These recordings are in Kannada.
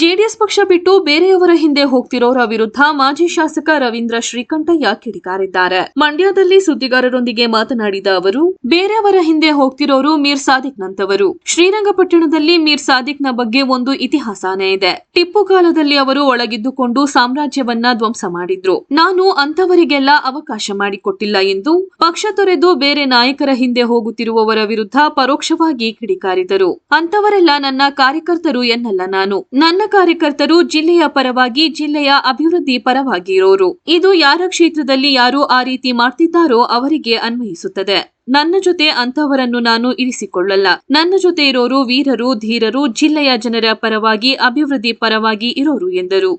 ಜೆಡಿಎಸ್ ಪಕ್ಷ ಬಿಟ್ಟು ಬೇರೆಯವರ ಹಿಂದೆ ಹೋಗ್ತಿರೋರ ವಿರುದ್ಧ ಮಾಜಿ ಶಾಸಕ ರವೀಂದ್ರ ಶ್ರೀಕಂಠಯ್ಯ ಕಿಡಿಕಾರಿದ್ದಾರೆ. ಮಂಡ್ಯದಲ್ಲಿ ಸುದ್ದಿಗಾರರೊಂದಿಗೆ ಮಾತನಾಡಿದ ಅವರು, ಬೇರೆಯವರ ಹಿಂದೆ ಹೋಗ್ತಿರೋರು ಮೀರ್ ಸಾದಿಕ್ ನಂತವರು ಶ್ರೀರಂಗಪಟ್ಟಣದಲ್ಲಿ ಮೀರ್ ಸಾದಿಕ್ನ ಬಗ್ಗೆ ಒಂದು ಇತಿಹಾಸನೇ ಇದೆ. ಟಿಪ್ಪು ಕಾಲದಲ್ಲಿ ಅವರು ಒಳಗಿದ್ದುಕೊಂಡು ಸಾಮ್ರಾಜ್ಯವನ್ನ ಧ್ವಂಸ ಮಾಡಿದ್ರು. ನಾನು ಅಂತವರಿಗೆಲ್ಲ ಅವಕಾಶ ಮಾಡಿಕೊಟ್ಟಿಲ್ಲ ಎಂದು ಪಕ್ಷ ತೊರೆದು ಬೇರೆ ನಾಯಕರ ಹಿಂದೆ ಹೋಗುತ್ತಿರುವವರ ವಿರುದ್ಧ ಪರೋಕ್ಷವಾಗಿ ಕಿಡಿಕಾರಿದರು. ಅಂತವರೆಲ್ಲ ನನ್ನ ಕಾರ್ಯಕರ್ತರು ಎನ್ನಲ್ಲ ನಾನು. ನನ್ನ ಕಾರ್ಯಕರ್ತರು ಜಿಲ್ಲೆಯ ಪರವಾಗಿ ಜಿಲ್ಲೆಯ ಅಭಿವೃದ್ಧಿ ಪರವಾಗಿ ಇರೋರು ಇದು ಯಾರ ಕ್ಷೇತ್ರದಲ್ಲಿ ಯಾರು ಆ ರೀತಿ ಮಾಡ್ತಿದ್ದಾರೋ ಅವರಿಗೆ ಅನ್ವಯಿಸುತ್ತದೆ. ನನ್ನ ಜೊತೆ ಅಂತವರನ್ನು ನಾನು ಇರಿಸಿಕೊಳ್ಳಲ್ಲ. ನನ್ನ ಜೊತೆ ಇರೋರು ವೀರರು, ಧೀರರು, ಜಿಲ್ಲೆಯ ಜನರ ಪರವಾಗಿ, ಅಭಿವೃದ್ಧಿ ಪರವಾಗಿ ಇರೋರು ಎಂದರು.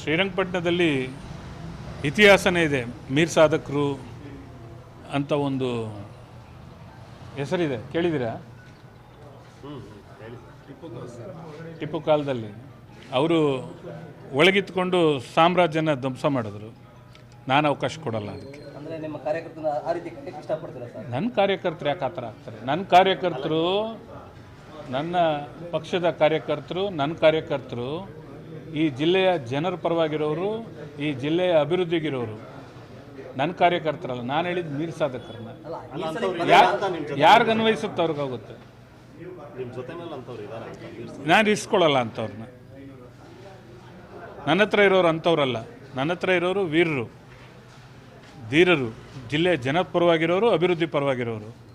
ಶ್ರೀರಂಗಪಟ್ಟಣದಲ್ಲಿ ಇತಿಹಾಸನೇ ಇದೆ. ಮೀರ್ ಸಾಧಕರು ಅಂತ ಒಂದು ಹೆಸರಿದೆ. ಕೇಳಿದ್ದೀರಾ? ಟಿಪ್ಪು ಕಾಲದಲ್ಲಿ ಅವರು ಒಳಗಿತ್ಕೊಂಡು ಸಾಮ್ರಾಜ್ಯನ ಧ್ವಂಸ ಮಾಡಿದ್ರು. ನಾನು ಅವಕಾಶ ಕೊಡಲ್ಲ ಅದಕ್ಕೆ. ನನ್ನ ಕಾರ್ಯಕರ್ತರು ಯಾಕೆ ಆ ಥರ ಆಗ್ತಾರೆ? ನನ್ನ ಕಾರ್ಯಕರ್ತರು ನನ್ನ ಪಕ್ಷದ ಕಾರ್ಯಕರ್ತರು ನನ್ನ ಕಾರ್ಯಕರ್ತರು ಈ ಜಿಲ್ಲೆಯ ಜನರ ಪರವಾಗಿರೋರು ಈ ಜಿಲ್ಲೆಯ ಅಭಿವೃದ್ಧಿಗಿರೋರು ನನ್ನ ಕಾರ್ಯಕರ್ತರಲ್ಲ. ನಾನು ಹೇಳಿದ ಮೀರ್ ಸಾಧಕರನ್ನ. ಯಾರಿಗನ್ವಯಿಸುತ್ತೆ ಅವ್ರಿಗಾಗುತ್ತೆ? ನಾನು ಇಸ್ಕೊಳ್ಳಲ್ಲ ಅಂಥವ್ರನ್ನ. ನನ್ನ ಹತ್ರ ಇರೋರು ಅಂಥವ್ರಲ್ಲ. ನನ್ನ ಹತ್ರ ಇರೋರು ವೀರರು. ಧೀರರು. ಜಿಲ್ಲೆಯ ಜನಪರವಾಗಿರೋರು, ಅಭಿವೃದ್ಧಿ ಪರವಾಗಿರೋರು.